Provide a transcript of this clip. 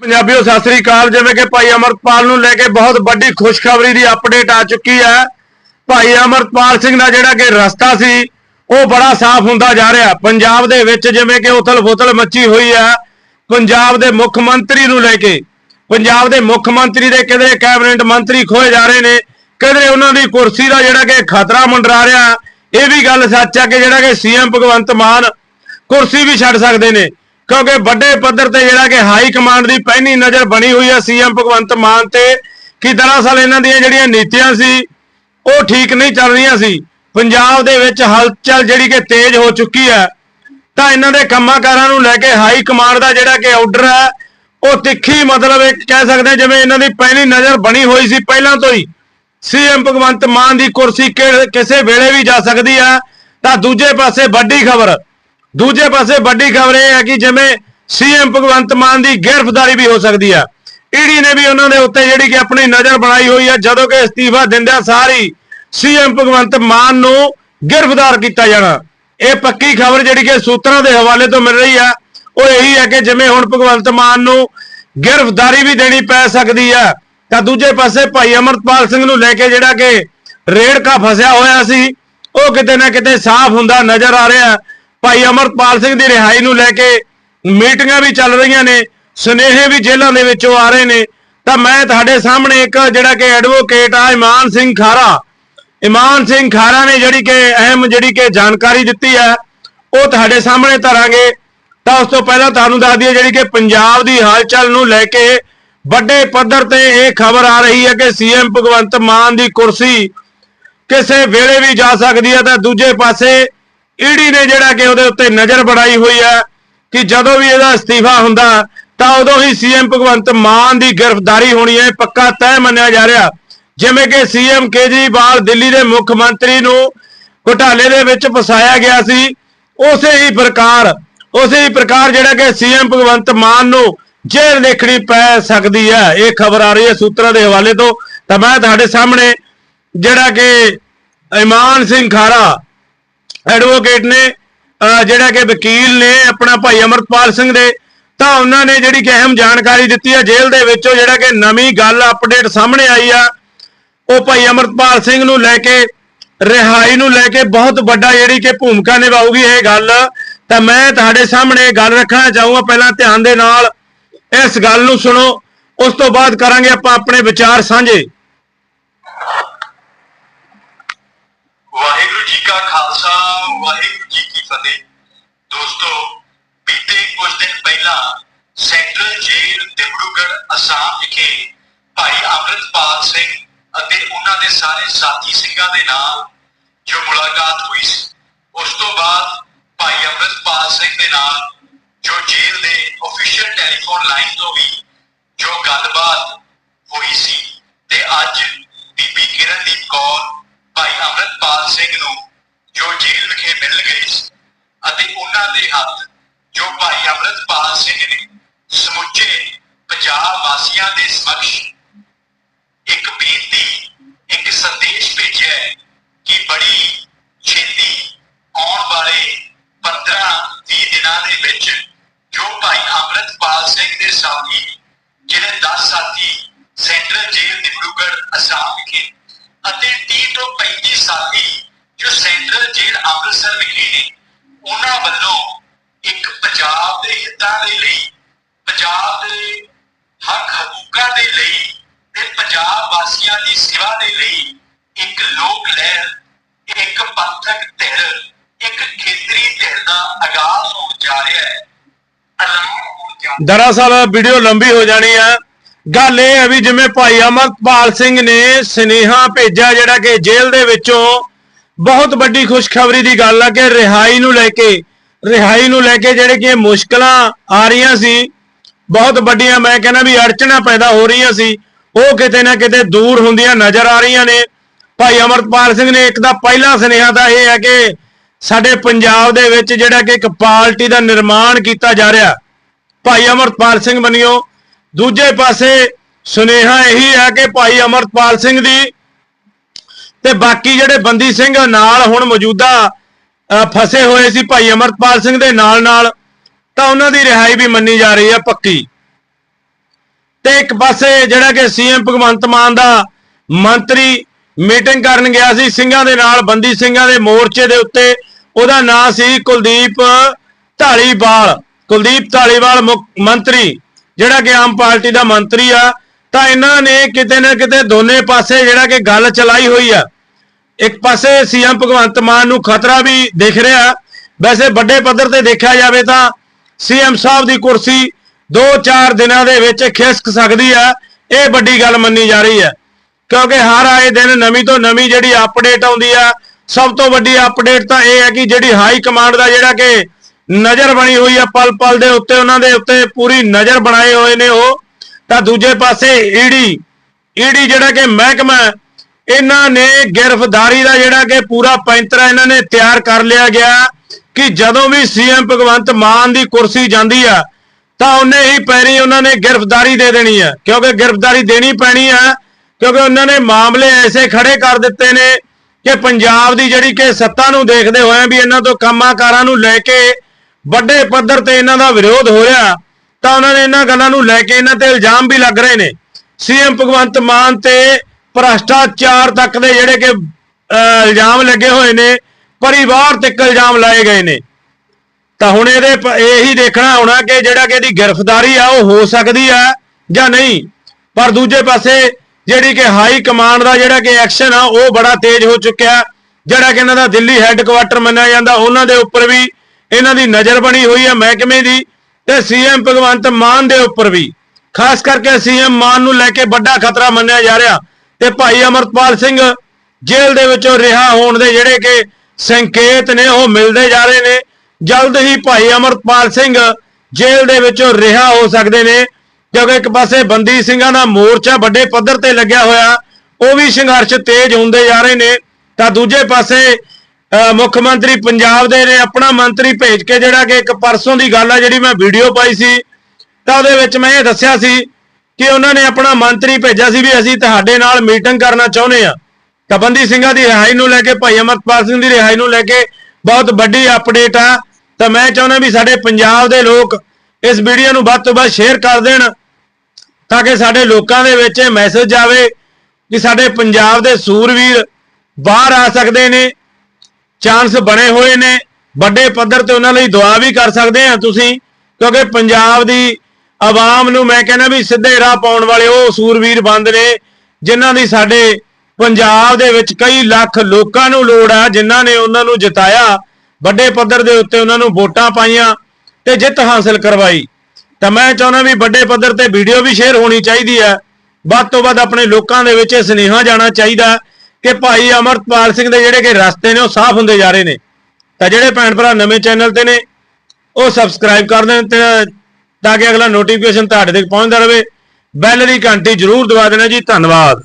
ਪੰਜਾਬੀਓ, ਸਤਿ ਸ੍ਰੀ ਅਕਾਲ। ਜਿਵੇਂ ਕਿ ਭਾਈ ਅਮਰਪਾਲ ਨੂੰ ਲੈ ਕੇ ਬਹੁਤ ਵੱਡੀ ਖੁਸ਼ਖਬਰੀ ਦੀ ਅਪਡੇਟ ਆ ਚੁੱਕੀ ਹੈ। ਭਾਈ ਅਮਰਪਾਲ ਸਿੰਘ ਦਾ ਜਿਹੜਾ ਕਿ ਰਸਤਾ ਸੀ, ਉਹ ਬੜਾ ਸਾਫ਼ ਹੁੰਦਾ ਜਾ ਰਿਹਾ। ਪੰਜਾਬ ਦੇ ਵਿੱਚ ਜਿਵੇਂ ਕਿ ਉਥਲ-ਫੁਥਲ ਮੱਚੀ ਹੋਈ ਹੈ, ਪੰਜਾਬ ਦੇ ਮੁੱਖ ਮੰਤਰੀ ਨੂੰ ਲੈ ਕੇ। ਪੰਜਾਬ ਦੇ ਮੁੱਖ ਮੰਤਰੀ ਦੇ ਕਿਧਰੇ ਕੈਬਨਿਟ ਮੰਤਰੀ ਖੋਏ ਜਾ ਰਹੇ ਨੇ, ਕਿਧਰੇ ਉਹਨਾਂ ਦੀ ਕੁਰਸੀ ਦਾ ਜਿਹੜਾ ਕਿ ਖਤਰਾ ਮੰਡਰਾ ਰਿਹਾ। ਇਹ ਵੀ ਗੱਲ ਸੱਚ ਹੈ ਕਿ ਜਿਹੜਾ ਕਿ ਸੀਐਮ ਭਗਵੰਤ ਮਾਨ ਕੁਰਸੀ ਵੀ ਛੱਡ ਸਕਦੇ ਨੇ। ਕਿਉਂਕਿ ਵੱਡੇ ਪੱਧਰ ਤੇ ਜਿਹੜਾ ਕਿ ਹਾਈ ਕਮਾਂਡ ਦੀ ਪਹਿਨੀ ਨਜ਼ਰ ਬਣੀ ਹੋਈ ਹੈ ਸੀਐਮ ਭਗਵੰਤ ਮਾਨ ਤੇ, ਕਿ ਦਰਅਸਲ ਇਹਨਾਂ ਦੀਆਂ ਜਿਹੜੀਆਂ ਨੀਤੀਆਂ ਸੀ, ਉਹ ਠੀਕ ਨਹੀਂ ਚੱਲ ਰਹੀਆਂ ਸੀ। ਪੰਜਾਬ ਦੇ ਵਿੱਚ ਹਲਚਲ ਜਿਹੜੀ ਕਿ ਤੇਜ਼ ਹੋ ਚੁੱਕੀ ਹੈ, ਤਾਂ ਇਹਨਾਂ ਦੇ ਕੰਮਾਂਕਾਰਾਂ ਨੂੰ ਲੈ ਕੇ ਹਾਈ ਕਮਾਂਡ ਦਾ ਜਿਹੜਾ ਕਿ ਆਰਡਰ ਹੈ, ਉਹ ਤਿੱਖੀ ਮਤਲਬ ਇੱਕ ਕਹਿ ਸਕਦੇ ਜਿਵੇਂ ਇਹਨਾਂ ਦੀ ਪਹਿਲੀ ਨਜ਼ਰ ਬਣੀ ਹੋਈ ਸੀ ਪਹਿਲਾਂ ਤੋਂ ਹੀ। ਸੀਐਮ ਭਗਵੰਤ ਮਾਨ ਦੀ ਕੁਰਸੀ ਕਿ- ਕਿਸੇ ਵੇਲੇ ਵੀ ਜਾ ਸਕਦੀ ਹੈ, ਤਾਂ ਦੂਜੇ ਪਾਸੇ ਵੱਡੀ ਖਬਰ ਦੂਜੇ ਪਾਸੇ ਵੱਡੀ ਖਬਰ ਇਹ ਹੈ ਕਿ ਜਿਵੇਂ ਸੀਐਮ ਭਗਵੰਤ ਮਾਨ ਦੀ ਗ੍ਰਿਫਤਾਰੀ ਵੀ ਹੋ ਸਕਦੀ ਹੈ ਈਡੀ ਨੇ ਵੀ ਉਹਨਾਂ ਦੇ ਉੱਤੇ ਜਿਹੜੀ ਕਿ ਆਪਣੀ ਨਜ਼ਰ ਬਣਾਈ ਹੋਈ ਹੈ ਜਦੋਂ ਕਿ ਅਸਤੀਫਾ ਦਿੰਦਿਆਂ ਸਾਰੀ ਸੀਐਮ ਭਗਵੰਤ ਮਾਨ ਨੂੰ ਗ੍ਰਿਫਤਾਰ ਕੀਤਾ ਜਾਣਾ। ਇਹ ਪੱਕੀ ਖਬਰ ਜਿਹੜੀ ਕਿ ਸੂਤਰਾਂ ਦੇ ਹਵਾਲੇ ਤੋਂ ਮਿਲ ਰਹੀ ਹੈ ਉਹ ਇਹੀ ਹੈ ਕਿ ਜਿਵੇਂ ਹੁਣ ਭਗਵੰਤ ਮਾਨ ਨੂੰ ਗ੍ਰਿਫਤਾਰੀ ਵੀ ਦੇਣੀ ਪੈ ਸਕਦੀ ਹੈ ਤਾਂ ਦੂਜੇ ਪਾਸੇ ਭਾਈ ਅਮਰਪਾਲ ਸਿੰਘ ਨੂੰ ਲੈ ਕੇ ਜਿਹੜਾ ਕਿ ਰੇੜਕਾ ਫਸਿਆ ਹੋਇਆ ਸੀ, ਉਹ ਕਿਤੇ ਨਾ ਕਿਤੇ ਸਾਫ਼ ਹੁੰਦਾ ਨਜ਼ਰ ਆ ਰਿਹਾ। ਭਾਈ ਅਮਰਪਾਲ ਸਿੰਘ ਦੀ ਰਿਹਾਈ ਨੂੰ ਲੈ ਕੇ ਮੀਟਿੰਗਾਂ ਵੀ ਚੱਲ ਰਹੀਆਂ ਨੇ, ਸੁਨੇਹੇ ਵੀ ਜੇਲ੍ਹਾਂ ਦੇ ਵਿੱਚੋਂ ਆ ਰਹੇ ਨੇ। ਤਾਂ ਮੈਂ ਤੁਹਾਡੇ ਸਾਹਮਣੇ ਇੱਕ ਜਿਹੜਾ ਕਿ ਐਡਵੋਕੇਟ ਆ, ਇਮਾਨ ਸਿੰਘ ਖਾਰਾ। ਇਮਾਨ ਸਿੰਘ ਖਾਰਾ ਨੇ ਜਿਹੜੀ ਕਿ ਅਹਿਮ ਜਿਹੜੀ ਕਿ ਜਾਣਕਾਰੀ ਦਿੱਤੀ ਹੈ, ਉਹ ਤੁਹਾਡੇ ਸਾਹਮਣੇ ਧਰਾਂਗੇ। ਤਾਂ ਉਸ ਤੋਂ ਪਹਿਲਾਂ ਤੁਹਾਨੂੰ ਦੱਸ ਦਈਏ ਜਿਹੜੀ ਕਿ ਪੰਜਾਬ ਦੀ ਹਾਲਚਲ ਨੂੰ ਲੈ ਕੇ ਵੱਡੇ ਪੱਧਰ ਤੇ ਇਹ ਖਬਰ ਆ ਰਹੀ ਹੈ ਕਿ ਸੀਐਮ ਭਗਵੰਤ ਮਾਨ ਦੀ ਕੁਰਸੀ ਕਿਸੇ ਵੇਲੇ ਵੀ ਜਾ ਸਕਦੀ ਹੈ ਤਾਂ ਦੂਜੇ ਪਾਸੇ ਈਡੀ ਨੇ ਜਿਹੜਾ ਕਿ ਉਹਦੇ ਉੱਤੇ ਨਜ਼ਰ ਬਣਾਈ ਹੋਈ ਹੈ ਕਿ ਜਦੋਂ ਵੀ ਇਹਦਾ ਅਸਤੀਫਾ ਹੁੰਦਾ, ਤਾਂ ਉਦੋਂ ਹੀ ਸੀਐਮ ਭਗਵੰਤ ਮਾਨ ਦੀ ਗ੍ਰਿਫਤਾਰੀ ਹੋਣੀ ਹੈ ਪੱਕਾ ਤੈਅ ਮੰਨਿਆ ਜਾ ਰਿਹਾ। ਜਿਵੇਂ ਕਿ ਸੀਐਮ ਕੇਜਰੀਵਾਲ ਦਿੱਲੀ ਦੇ ਮੁੱਖ ਮੰਤਰੀ ਨੂੰ ਘੁਟਾਲੇ ਦੇ ਵਿੱਚ ਫਸਾਇਆ ਗਿਆ ਸੀ, ਉਸੇ ਹੀ ਪ੍ਰਕਾਰ, ਉਸੇ ਹੀ ਪ੍ਰਕਾਰ ਜਿਹੜਾ ਕਿ ਸੀਐਮ ਭਗਵੰਤ ਮਾਨ ਨੂੰ ਜੇਲ੍ਹ ਦੇਖਣੀ ਪੈ ਸਕਦੀ ਹੈ। ਇਹ ਖਬਰ ਆ ਰਹੀ ਹੈ ਸੂਤਰਾਂ ਦੇ ਹਵਾਲੇ ਤੋਂ। ਤਾਂ ਮੈਂ ਤੁਹਾਡੇ ਸਾਹਮਣੇ ਜਿਹੜਾ ਕਿ ਇਮਾਨ ਸਿੰਘ ਖਾਰਾ ਐਡਵੋਕੇਟ ਨੇ ਜਿਹੜਾ ਕਿ ਵਕੀਲ ਨੇ ਆਪਣਾ ਭਾਈ ਅਮਰਪਾਲ ਸਿੰਘ ਦੇ, ਤਾਂ ਉਹਨਾਂ ਨੇ ਜਿਹੜੀ ਕਿ ਅਹਿਮ ਜਾਣਕਾਰੀ ਦਿੱਤੀ ਹੈ ਜੇਲ੍ਹ ਦੇ ਵਿੱਚੋਂ, ਜਿਹੜਾ ਕਿ ਨਵੀਂ ਗੱਲ ਅਪਡੇਟ ਸਾਹਮਣੇ ਆਈ ਆ। ਉਹ ਭਾਈ ਅਮਰਪਾਲ ਸਿੰਘ ਨੂੰ ਲੈ ਕੇ, ਰਿਹਾਈ ਨੂੰ ਲੈ ਕੇ ਬਹੁਤ ਵੱਡਾ ਜਿਹੜੀ ਕਿ ਭੂਮਿਕਾ ਨਿਭਾਊਗੀ ਇਹ ਗੱਲ। ਤਾਂ ਮੈਂ ਤੁਹਾਡੇ ਸਾਹਮਣੇ ਗੱਲ ਰੱਖਣਾ ਚਾਹੂੰਗਾ, ਪਹਿਲਾਂ ਧਿਆਨ ਦੇ ਨਾਲ ਇਸ ਗੱਲ ਨੂੰ ਸੁਣੋ। ਉਸ ਤੋਂ ਬਾਅਦ ਕਰਾਂਗੇ ਆਪਾਂ ਆਪਣੇ ਵਿਚਾਰ ਸਾਂਝੇ ਵਾਹਿਗੁਰੂ ਜੀ ਕਾ ਖਾਲਸਾ, ਵਾਹਿਗੁਰੂ ਜੀ ਕੀ ਫਤਿਹ। ਦੋਸਤੋ, ਬੀਤੇ ਕੁਝ ਦਿਨ ਪਹਿਲਾਂ ਸੈਂਟਰਲ ਜੇਲ੍ਹ ਡਿਬਰੂਗੜ੍ਹ ਅਸਾਮ ਵਿਖੇ ਭਾਈ ਅੰਮ੍ਰਿਤਪਾਲ ਸਿੰਘ ਅਤੇ ਉਹਨਾਂ ਦੇ ਸਾਰੇ ਸਾਥੀ ਸਿੰਘਾਂ ਦੇ ਨਾਲ ਜੋ ਮੁਲਾਕਾਤ ਦੇ ਹੱਥ ਜੋ ਭਾਈ ਅੰਮ੍ਰਿਤਪਾਲ ਸਿੰਘ ਨੇ ਸਮੁੱਚੇ ਪੰਜਾਬ ਵਾਸੀਆਂ ਦੇ ਸਮਕਸ਼ ਇੱਕ ਬੇਨਤੀ ਇੱਕ ਸੰਦੇਸ਼ ਭੇਜਿਆ ਹੈ ਕਿ ਬੜੀ ਉਹਨਾਂ ਵੱਲੋਂ ਇੱਕ ਪੰਜਾਬ ਦੇ ਹਿੱਤਾਂ ਦੇ ਲਈ, ਪੰਜਾਬ ਦੇ ਹੱਕ ਹਕੂਕਾਂ ਦੇ ਲਈ ਤੇ ਪੰਜਾਬ ਵਾਸੀਆਂ ਦੀ ਸੇਵਾ ਦੇ ਲਈ ਇੱਕ ਲੋਕ ਲਹਿਰ, ਇੱਕ ਪੰਥਕ ਧਿਰ, ਇੱਕ ਖੇਤਰੀ ਧਿਰ ਦਾ ਆਗਾਜ਼ ਹੋਣ ਜਾ ਰਿਹਾ ਹੈ। ਦਰਅਸਲ ਵੀਡੀਓ ਲੰਬੀ ਹੋ ਜਾਣੀ ਆ। ਗੱਲ ਇਹ ਹੈ ਵੀ ਜਿਵੇਂ ਭਾਈ ਅਮਰਪਾਲ ਸਿੰਘ ਨੇ ਸਨੇਹਾ ਭੇਜਿਆ ਜਿਹੜਾ ਕਿ ਜੇਲ੍ਹ ਦੇ ਵਿੱਚੋਂ ਬਹੁਤ ਵੱਡੀ ਖੁਸ਼ਖਬਰੀ ਦੀ ਗੱਲ ਆ ਕਿ ਰਿਹਾਈ ਨੂੰ ਲੈ ਕੇ, ਰਿਹਾਈ ਨੂੰ ਲੈ ਕੇ ਜਿਹੜੇ ਕਿ ਮੁਸ਼ਕਲਾਂ ਆ ਰਹੀਆਂ ਸੀ, ਬਹੁਤ ਵੱਡੀਆਂ ਮੈਂ ਕਹਿੰਦਾ ਵੀ ਅੜਚਣਾ ਪੈਦਾ ਹੋ ਰਹੀਆਂ ਸੀ, ਉਹ ਕਿਤੇ ਨਾ ਕਿਤੇ ਦੂਰ ਹੁੰਦੀਆਂ ਨਜ਼ਰ ਆ ਰਹੀਆਂ ਨੇ। ਭਾਈ ਅਮਰਪਾਲ ਸਿੰਘ ਨੇ ਇੱਕ ਦਾ ਪਹਿਲਾ ਸੁਨੇਹਾ ਤਾਂ ਇਹ ਹੈ ਕਿ ਸਾਡੇ ਪੰਜਾਬ ਦੇ ਵਿੱਚ ਜਿਹੜਾ ਕਿ ਇੱਕ ਪਾਰਟੀ ਦਾ ਨਿਰਮਾਣ ਕੀਤਾ ਜਾ ਰਿਹਾ। ਭਾਈ ਅਮਰਪਾਲ ਸਿੰਘ ਬਣਿਓ ਦੂਜੇ ਪਾਸੇ ਸੁਨੇਹਾ ਇਹੀ ਹੈ ਕਿ ਭਾਈ ਅਮਰਪਾਲ ਸਿੰਘ ਦੀ ਤੇ ਬਾਕੀ ਜਿਹੜੇ ਬੰਦੀ ਸਿੰਘ ਨਾਲ ਹੁਣ ਮੌਜੂਦਾ ਫਸੇ ਹੋਏ ਸੀ ਭਾਈ ਅਮਰਪਾਲ ਸਿੰਘ ਦੇ ਨਾਲ ਨਾਲ, ਤਾਂ ਉਹਨਾਂ ਦੀ ਰਿਹਾਈ ਵੀ ਮੰਨੀ ਜਾ ਰਹੀ ਹੈ ਪੱਕੀ। ਤੇ ਇੱਕ ਪਾਸੇ ਜਿਹੜਾ ਕਿ ਸੀਐਮ ਭਗਵੰਤ ਮਾਨ ਦਾ ਮੰਤਰੀ ਮੀਟਿੰਗ ਕਰਨ ਗਿਆ ਸੀ, ਸਿੰਘਾਂ ਦੇ ਨਾਲ, ਬੰਦੀ ਸਿੰਘਾਂ ਦੇ ਮੋਰਚੇ ਦੇ ਉੱਤੇ, ਉਹਦਾ ਨਾਂ ਸੀ ਕੁਲਦੀਪ ਢਾਲੀਵਾਲ ਕੁਲਦੀਪ ਢਾਲੀਵਾਲ ਮੁੱਖ ਮੰਤਰੀ, ਜਿਹੜਾ ਕਿ ਆਮ ਪਾਰਟੀ ਦਾ ਮੰਤਰੀ ਆ। ਤਾਂ ਇਹਨਾਂ ਨੇ ਕਿਤੇ ਨਾ ਕਿਤੇ ਦੋਨੇ ਪਾਸੇ ਜਿਹੜਾ ਕਿ ਗੱਲ ਚਲਾਈ ਹੋਈ ਆ। ਇੱਕ ਪਾਸੇ ਸੀਐਮ ਭਗਵੰਤ ਮਾਨ ਨੂੰ ਖਤਰਾ ਵੀ ਦਿਖ ਰਿਹਾ। ਵੈਸੇ ਵੱਡੇ ਪੱਧਰ ਤੇ ਦੇਖਿਆ ਜਾਵੇ ਤਾਂ ਸੀਐਮ ਸਾਹਿਬ ਦੀ ਕੁਰਸੀ 2-4 ਦਿਨਾਂ ਦੇ ਵਿੱਚ ਖਿਸਕ ਸਕਦੀ ਆ। ਇਹ ਵੱਡੀ ਗੱਲ ਮੰਨੀ ਜਾ ਰਹੀ ਹੈ ਕਿਉਂਕਿ ਹਰ ਆਏ ਦਿਨ ਨਵੀਂ ਤੋਂ ਨਵੀਂ ਜਿਹੜੀ ਅਪਡੇਟ ਆਉਂਦੀ ਆ, ਸਭ ਤੋਂ ਵੱਡੀ ਅਪਡੇਟ ਤਾਂ ਇਹ ਹੈ ਕਿ ਜਿਹੜੀ ਹਾਈ ਕਮਾਂਡ ਦਾ ਜਿਹੜਾ ਕਿ ਨਜ਼ਰ ਬਣੀ ਹੋਈ ਆ ਪਲ ਪਲ ਦੇ ਉੱਤੇ ਉਹਨਾਂ ਦੇ ਉੱਤੇ ਪੂਰੀ ਨਜ਼ਰ ਬਣਾਏ ਹੋਏ ਨੇ ਉਹ। ਤਾਂ ਦੂਜੇ ਪਾਸੇ ਈਡੀ ਈਡੀ ਜਿਹੜਾ ਕਿ ਮਹਿਕਮਾ ਇਹਨਾਂ ਨੇ ਗ੍ਰਿਫਤਾਰੀ ਦਾ ਜਿਹੜਾ ਕਿ ਪੂਰਾ ਪੈਂਤਰਾ ਇਹਨਾਂ ਨੇ ਤਿਆਰ ਕਰ ਲਿਆ ਗਿਆ ਕਿ ਜਦੋਂ ਵੀ ਸੀਐਮ ਭਗਵੰਤ ਮਾਨ ਦੀ ਕੁਰਸੀ ਜਾਂਦੀ ਆ, ਤਾਂ ਉਹਨੇ ਹੀ ਪੈਰੀ ਉਹਨਾਂ ਨੇ ਗ੍ਰਿਫਤਾਰੀ ਦੇ ਦੇਣੀ ਆ। ਕਿਉਂਕਿ ਗ੍ਰਿਫਤਾਰੀ ਦੇਣੀ ਪੈਣੀ ਆ, ਕਿਉਂਕਿ ਉਹਨਾਂ ਨੇ ਮਾਮਲੇ ਐਸੇ ਖੜੇ ਕਰ ਦਿੱਤੇ ਨੇ ਕਿ ਪੰਜਾਬ ਦੀ ਜਿਹੜੀ ਕਿ ਸੱਤਾ ਨੂੰ ਦੇਖਦੇ ਹੋਏ ਵੀ ਇਹਨਾਂ ਤੋਂ ਕੰਮਾਂਕਾਰਾਂ ਨੂੰ ਲੈ ਕੇ ਵੱਡੇ ਪੱਧਰ ਤੇ ਇਹਨਾਂ ਦਾ ਵਿਰੋਧ ਹੋ ਰਿਹਾ ਤਾਂ ਉਹਨਾਂ ਨੇ ਇਹਨਾਂ ਗੱਲਾਂ ਨੂੰ ਲੈ ਕੇ ਇਹਨਾਂ ਤੇ ਇਲਜ਼ਾਮ ਵੀ ਲੱਗ ਰਹੇ ਨੇ। ਸੀਐਮ ਭਗਵੰਤ ਮਾਨ ਤੇ ਭ੍ਰਸ਼ਟਾਚਾਰ ਤੱਕ ਦੇ ਜਿਹੜੇ ਕਿ ਇਲਜ਼ਾਮ ਲੱਗੇ ਹੋਏ ਨੇ, ਪਰਿਵਾਰ ਤੇ ਇਲਜ਼ਾਮ ਲਾਏ ਗਏ ਨੇ। ਤਾਂ ਹੁਣ ਇਹਦੇ ਇਹੀ ਦੇਖਣਾ ਹੋਣਾ ਕਿ ਜਿਹੜਾ ਕਿ ਇਹਦੀ ਗ੍ਰਿਫਤਾਰੀ ਆ, ਉਹ ਹੋ ਸਕਦੀ ਆ ਜਾਂ ਨਹੀਂ। ਪਰ ਦੂਜੇ ਪਾਸੇ ਜਿਹੜੀ ਕਿ ਹਾਈ ਕਮਾਂਡ ਦਾ ਜਿਹੜਾ ਕਿ ਐਕਸ਼ਨ ਆ, ਉਹ ਬੜਾ ਤੇਜ਼ ਹੋ ਚੁੱਕਿਆ। ਜਿਹੜਾ ਕਿ ਇਹਨਾਂ ਦਾ ਦਿੱਲੀ ਹੈੱਡਕੁਆਟਰ ਮੰਨਿਆ ਜਾਂਦਾ, ਉਹਨਾਂ ਦੇ ਉੱਪਰ ਵੀ ਇਹਨਾਂ ਦੀ ਨਜ਼ਰ ਬਣੀ ਹੋਈ ਹੈ ਮਹਿਕਮੇ ਦੀ। ਤੇ ਸੀਐਮ ਭਗਵੰਤ ਮਾਨ ਦੇ ਉੱਪਰ ਵੀ। ਖਾਸ ਕਰਕੇ ਸੀਐਮ ਮਾਨ ਨੂੰ ਲੈ ਕੇ ਵੱਡਾ ਖਤਰਾ ਮੰਨਿਆ ਜਾ ਰਿਹਾ ਤੇ ਭਾਈ ਅਮਰਪਾਲ ਸਿੰਘ ਜੇਲ੍ਹ ਦੇ ਵਿੱਚੋਂ ਰਿਹਾ ਹੋਣ ਦੇ ਜਿਹੜੇ ਕਿ ਸੰਕੇਤ ਨੇ, ਉਹ ਮਿਲਦੇ ਜਾ ਰਹੇ ਨੇ। ਜਲਦ ਹੀ ਭਾਈ ਅਮਰਪਾਲ ਸਿੰਘ ਜੇਲ੍ਹ ਦੇ ਵਿੱਚੋਂ ਰਿਹਾ ਹੋ ਸਕਦੇ ਨੇ, ਕਿਉਂਕਿ ਇੱਕ ਪਾਸੇ ਬੰਦੀ ਸਿੰਘਾਂ ਦਾ ਮੋਰਚਾ ਵੱਡੇ ਪੱਧਰ ਤੇ ਲੱਗਿਆ ਹੋਇਆ, ਉਹ ਵੀ ਸੰਘਰਸ਼ ਤੇਜ਼ ਹੁੰਦੇ ਜਾ ਰਹੇ ਨੇ। ਤਾਂ ਦੂਜੇ ਪਾਸੇ ਮੁੱਖ ਮੰਤਰੀ ਪੰਜਾਬ ਦੇ ਨੇ ਆਪਣਾ ਮੰਤਰੀ ਭੇਜ ਕੇ ਜਿਹੜਾ ਕਿ ਇੱਕ ਪਰਸੋਂ ਦੀ ਗੱਲ ਆ ਜਿਹੜੀ ਮੈਂ ਵੀਡੀਓ ਪਾਈ ਸੀ, ਤਾਂ ਉਹਦੇ ਵਿੱਚ ਮੈਂ ਇਹ ਦੱਸਿਆ ਸੀ ਕਿ ਉਹਨਾਂ ਨੇ ਆਪਣਾ ਮੰਤਰੀ ਭੇਜਿਆ ਸੀ ਵੀ ਅਸੀਂ ਤੁਹਾਡੇ ਨਾਲ ਮੀਟਿੰਗ ਕਰਨਾ ਚਾਹੁੰਦੇ ਆ ਤਾਂ ਬੰਦੀ ਸਿੰਘਾਂ ਦੀ ਰਿਹਾਈ ਨੂੰ ਲੈ ਕੇ, ਭਾਈ ਅਮਰਪਾਲ ਸਿੰਘ ਦੀ ਰਿਹਾਈ ਨੂੰ ਲੈ ਕੇ ਬਹੁਤ ਵੱਡੀ ਅਪਡੇਟ ਆ। ਤਾਂ ਮੈਂ ਚਾਹੁੰਦਾ ਵੀ ਸਾਡੇ ਪੰਜਾਬ ਦੇ ਲੋਕ ਇਸ ਵੀਡੀਓ ਨੂੰ ਵੱਧ ਤੋਂ ਵੱਧ ਸ਼ੇਅਰ ਕਰ ਦੇਣ ਤਾਂ ਕਿ ਸਾਡੇ ਲੋਕਾਂ ਦੇ ਵਿੱਚ ਇਹ ਮੈਸੇਜ ਜਾਵੇ ਕਿ ਸਾਡੇ ਪੰਜਾਬ ਦੇ ਸੂਰਵੀਰ ਬਾਹਰ ਆ ਸਕਦੇ ਨੇ। ਚਾਂਸ ਬਣੇ ਹੋਏ ਨੇ। ਵੱਡੇ ਪੱਧਰ ਤੇ ਉਹਨਾਂ ਲਈ ਦੁਆ ਵੀ ਕਰ ਸਕਦੇ ਆ ਤੁਸੀਂ, ਕਿਉਂਕਿ ਪੰਜਾਬ ਦੀ ਆਵਾਮ ਨੂੰ ਮੈਂ ਕਹਿੰਦਾ ਵੀ ਸਿੱਧੇ ਰਾਹ ਪਾਉਣ ਵਾਲੇ ਉਹ ਸੂਰਵੀਰ ਬੰਦ ਨੇ, ਜਿਨ੍ਹਾਂ ਦੀ ਸਾਡੇ ਪੰਜਾਬ ਦੇ ਵਿੱਚ ਕਈ ਲੱਖ ਲੋਕਾਂ ਨੂੰ ਲੋੜ ਆ, ਜਿਨ੍ਹਾਂ ਨੇ ਉਹਨਾਂ ਨੂੰ ਜਿਤਾਇਆ। ਵੱਡੇ ਪੱਧਰ ਦੇ ਉੱਤੇ ਉਹਨਾਂ ਨੂੰ ਵੋਟਾਂ ਪਾਈਆਂ ਤੇ ਜਿੱਤ ਹਾਸਲ ਕਰਵਾਈ। ਤਾਂ ਮੈਂ ਚਾਹੁੰਦਾ ਵੀ ਵੱਡੇ ਪੱਧਰ ਤੇ ਵੀਡੀਓ ਵੀ ਸ਼ੇਅਰ ਹੋਣੀ ਚਾਹੀਦੀ ਹੈ। ਵੱਧ ਤੋਂ ਵੱਧ ਆਪਣੇ ਲੋਕਾਂ ਦੇ ਵਿੱਚ ਇਹ ਸੁਨੇਹਾ ਜਾਣਾ ਚਾਹੀਦਾ। ਕਿ ਭਾਈ ਅਮਰਪਾਲ ਸਿੰਘ ਦੇ ਜਿਹੜੇ ਕਿ ਰਸਤੇ ਨੇ, ਉਹ ਸਾਫ਼ ਹੁੰਦੇ ਜਾ ਰਹੇ ਨੇ। ਤਾਂ ਜਿਹੜੇ ਭੈਣ ਭਰਾ ਨਵੇਂ ਚੈਨਲ ਤੇ ਨੇ, ਉਹ ਸਬਸਕ੍ਰਾਈਬ ਕਰ ਦੇਣ ਤੇ ਤਾਂ ਕਿ ਅਗਲਾ ਨੋਟੀਫਿਕੇਸ਼ਨ ਤੁਹਾਡੇ ਤੱਕ ਪਹੁੰਚਦਾ ਰਹੇ। ਬੈਲ ਦੀ ਘੰਟੀ ਜ਼ਰੂਰ ਦਬਾ ਦੇਣਾ ਜੀ। ਧੰਨਵਾਦ।